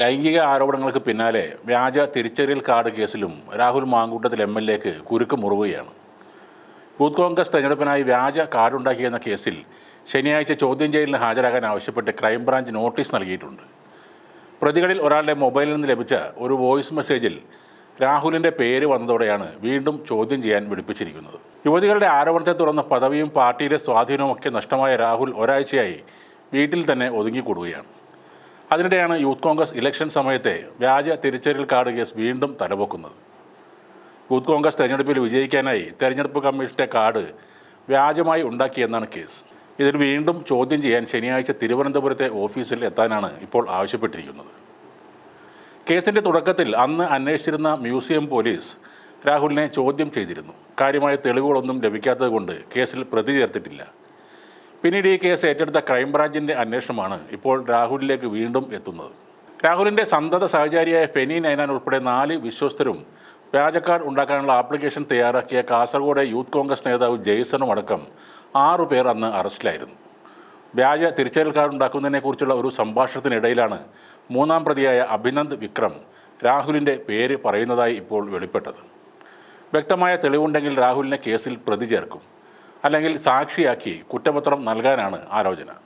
ലൈംഗിക ആരോപണങ്ങൾക്ക് പിന്നാലെ വ്യാജ തിരിച്ചറിയൽ കാർഡ് കേസിലും രാഹുൽ മാങ്കൂട്ടത്തിൽ എം എൽ എക്ക് കുരുക്ക് മുറുകയാണ് യൂത്ത് കോൺഗ്രസ് തെരഞ്ഞെടുപ്പിനായി വ്യാജ കാർഡുണ്ടാക്കിയെന്ന കേസിൽ ശനിയാഴ്ച ചോദ്യം ചെയ്യലിന് ഹാജരാകാൻ ആവശ്യപ്പെട്ട് ക്രൈംബ്രാഞ്ച് നോട്ടീസ് നൽകിയിട്ടുണ്ട്. പ്രതികളിൽ ഒരാളുടെ മൊബൈലിൽ നിന്ന് ലഭിച്ച ഒരു വോയിസ് മെസ്സേജിൽ രാഹുലിന്റെ പേര് വന്നതോടെയാണ് വീണ്ടും ചോദ്യം ചെയ്യാൻ വിളിപ്പിച്ചിരിക്കുന്നത് യുവതികളുടെ ആരോപണത്തെ തുടർന്ന് പദവിയും പാർട്ടിയിലെ സ്വാധീനവും ഒക്കെ നഷ്ടമായ രാഹുൽ ഒരാഴ്ചയായി വീട്ടിൽ തന്നെ ഒതുങ്ങിക്കൂടുകയാണ്. അതിനിടെയാണ് യൂത്ത് കോൺഗ്രസ് ഇലക്ഷൻ സമയത്തെ വ്യാജ തിരിച്ചറിയൽ കാർഡ് കേസ് വീണ്ടും തലപൊക്കുന്നത്. യൂത്ത് കോൺഗ്രസ് തെരഞ്ഞെടുപ്പിൽ വിജയിക്കാനായി തെരഞ്ഞെടുപ്പ് കമ്മീഷന്റെ കാർഡ് വ്യാജമായി ഉണ്ടാക്കിയെന്നാണ് കേസ്. ഇതിൽ വീണ്ടും ചോദ്യം ചെയ്യാൻ ശനിയാഴ്ച തിരുവനന്തപുരത്തെ ഓഫീസിൽ എത്താനാണ് ഇപ്പോൾ ആവശ്യപ്പെട്ടിരിക്കുന്നത്. കേസിന്റെ തുടക്കത്തിൽ അന്ന് അന്വേഷിച്ചിരുന്ന മ്യൂസിയം പോലീസ് രാഹുലിനെ ചോദ്യം ചെയ്തിരുന്നു. കാര്യമായ തെളിവുകളൊന്നും ലഭിക്കാത്തതുകൊണ്ട് കേസിൽ പ്രതി ചേർത്തിട്ടില്ല. പിന്നീട് ഈ കേസ് ഏറ്റെടുത്ത ക്രൈംബ്രാഞ്ചിന്റെ അന്വേഷണമാണ് ഇപ്പോൾ രാഹുലിലേക്ക് വീണ്ടും എത്തുന്നത്. രാഹുലിന്റെ സന്തത സഹചാരിയായ ഫെനി നൈനാൻ ഉൾപ്പെടെ നാല് വിശ്വസ്തരും വ്യാജ കാർഡ് ഉണ്ടാക്കാനുള്ള ആപ്ലിക്കേഷൻ തയ്യാറാക്കിയ കാസർഗോഡ് യൂത്ത് കോൺഗ്രസ് നേതാവ് ജെയ്സണും അടക്കം ആറു പേർ അന്ന് അറസ്റ്റിലായിരുന്നു. വ്യാജ തിരിച്ചറിയൽ കാർഡ് ഉണ്ടാക്കുന്നതിനെക്കുറിച്ചുള്ള ഒരു സംഭാഷണത്തിനിടയിലാണ് മൂന്നാം പ്രതിയായ അഭിനന്ദ് വിക്രം രാഹുലിന്റെ പേര് പറയുന്നതായി ഇപ്പോൾ വെളിപ്പെട്ടത്. വ്യക്തമായ തെളിവുണ്ടെങ്കിൽ രാഹുലിനെ കേസിൽ പ്രതി ചേർക്കും. അല്ലെങ്കിൽ സാക്ഷിയാക്കി കുറ്റപത്രം നൽകാനാണ് ആലോചന.